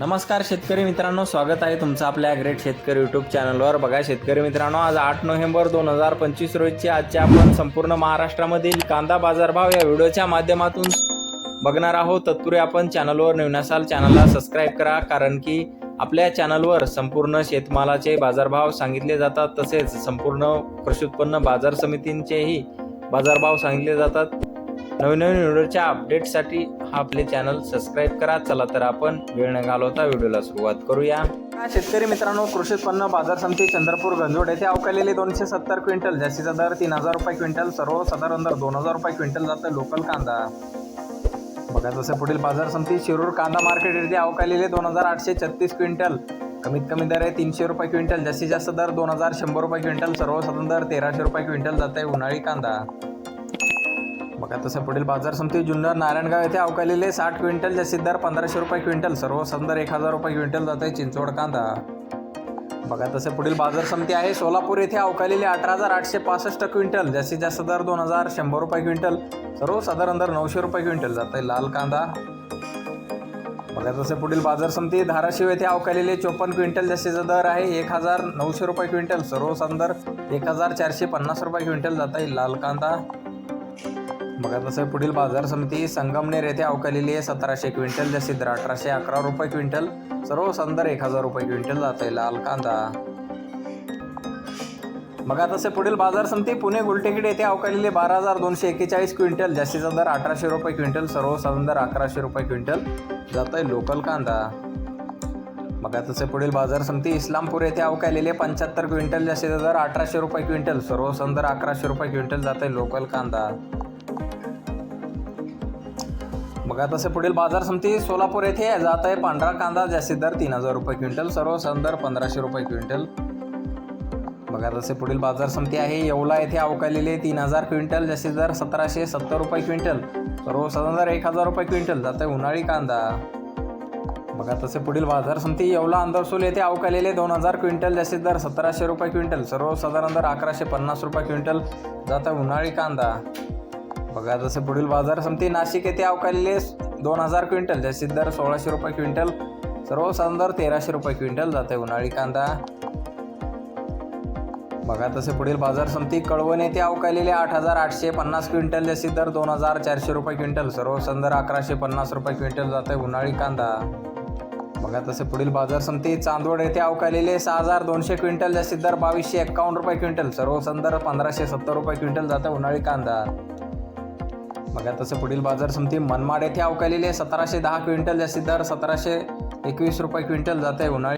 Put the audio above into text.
नमस्कार शेतकरी मित्रांनो स्वागत आहे तुमचं आपल्या ग्रेट शेतकरी यूट्यूब चॅनलवर बघा शेतकरी मित्रांनो आज आठ नोव्हेंबर दोन हजार पंचवीस रोजची आजचे आपण संपूर्ण महाराष्ट्रामधील कांदा बाजारभाव या व्हिडिओच्या माध्यमातून बघणार आहोत. तत्पूर्वी आपण चॅनलवर नवीन असाल चॅनलला सबस्क्राईब करा कारण की आपल्या चॅनलवर संपूर्ण शेतमालाचे बाजारभाव सांगितले जातात. तसेच संपूर्ण कृषी उत्पन्न बाजार समितींचेही बाजारभाव सांगितले जातात. नवीन नवीन व्हिडिओच्या अपडेटसाठी आपले चॅनल सबस्क्राईब करा. चला तर आपण वेळ न घालवता व्हिडिओला सुरुवात करूया. शेतकरी मित्रांनो कृषी उत्पन्न बाजार समिती चंद्रपूर गंजोड येथे अवकालेले दोनशे सत्तर क्विंटल जास्तीचा दर तीन हजार रुपये क्विंटल सर्वसाधारण दर दोन हजार रुपये क्विंटल जातं लोकल कांदा. बघा जसं पुढील बाजार समिती शिरूर कांदा मार्केट येथे अवकालेले दोन हजार आठशे छत्तीस क्विंटल. कमीत कमी दर आहे तीनशे रुपये क्विंटल जास्तीत जास्त दर दोन हजार शंभर रुपये क्विंटल सर्वसाधारण दर तेराशे रुपये क्विंटल जात आहे उन्हाळी कांदा. बघा तसं पुढील बाजार समिती जुन्नर नारायणगाव येथे अवकालेले साठ क्विंटल जास्तीत दर पंधराशे रुपये क्विंटल सर्व दर एक हजार रुपये क्विंटल जात आहे चिंचवड कांदा. बघा तसे पुढील बाजार समिती आहे. सोलापूर येथे अवकालेले अठरा हजार आठशे पासष्ट क्विंटल जास्तीत जास्त दर दोन हजार शंभर रुपये क्विंटल सर्व साधारण दर नऊशे रुपये क्विंटल जात आहे लाल कांदा. बघा तसे पुढील बाजार समिती धाराशिव येथे अवकालेले चोपन्न क्विंटल जास्तीचा दर आहे एक हजार नऊशे रुपये क्विंटल सर्वसाधारण दर एक हजार चारशे पन्नास रुपये क्विंटल जात आहे लाल कांदा. बघा तसं पुढील बाजार समिती संगमनेर येथे अवकालेली आहे. सतराशे क्विंटल जास्तीत दर अठराशे अकरा रुपये क्विंटल. सर्व संदर एक हजार रुपये क्विंटल जात आहे लाल कांदा. बघा तसे पुढील बाजार समिती पुणे गुलटेकडे येथे अवकालेले बारा हजार दोनशे एक्केचाळीस क्विंटल. जास्तीचा दर अठराशे रुपये क्विंटल सर्व दर अकराशे रुपये क्विंटल जात आहे लोकल कांदा. बघा तसे पुढील बाजार समिती इस्लामपूर येथे अवकालेले पंच्याहत्तर क्विंटल जास्तीचा दर अठराशे रुपये क्विंटल सर्व दर अकराशे रुपये क्विंटल जात आहे लोकल कांदा. बघा तसे पुढील बाजार समिती सोलापूर येथे जात आहे. पांढरा कांदा जास्तीत दर तीन हजार रुपये क्विंटल सर्व दर पंधराशे रुपये क्विंटल. बघा तसे पुढील बाजार समिती आहे. येवला येथे अवकालेले तीन हजार क्विंटल जास्तीत दर सतराशे सत्तर रुपये क्विंटल. सर्व दर एक हजार रुपये क्विंटल जात आहे उन्हाळी कांदा. बघा तसे पुढील बाजार समिती येवला अंदरसोल येथे अवकालेले दोन हजार क्विंटल जास्तीत दर सतराशे रुपये क्विंटल. सर्वसाधारण दर अकराशे पन्नास रुपये क्विंटल जात आहे उन्हाळी कांदा. बघा जसं पुढील बाजार समती नाशिक येथे अवकाळले दोन हजार क्विंटल जास्तीत दर सोळाशे रुपये क्विंटल सर्वसाधारण दर तेराशे रुपये क्विंटल जाते उन्हाळी कांदा. बघा तसे पुढील बाजार समती कळवण येथे अवकालेले आठ हजार आठशे पन्नास क्विंटल जास्तीत दर दोन हजार चारशे रुपये क्विंटल सर्व दर अकराशे पन्नास रुपये क्विंटल जाते उन्हाळी कांदा. बघा तसे पुढील बाजार समती चांदवड येथे अवकालेले सहा हजार दोनशे क्विंटल जास्तीत दर बावीसशे एक्कावन्न रुपये क्विंटल सर्व दर पंधराशे सत्तर रुपये क्विंटल जाते उन्हाळी कांदा. बघा तसं पुढील बाजार समिती मनमाड येथे अवकालेले सतराशे दहा क्विंटल जास्तीत दर सतराशे एकवीस रुपये क्विंटल जाते उन्हाळी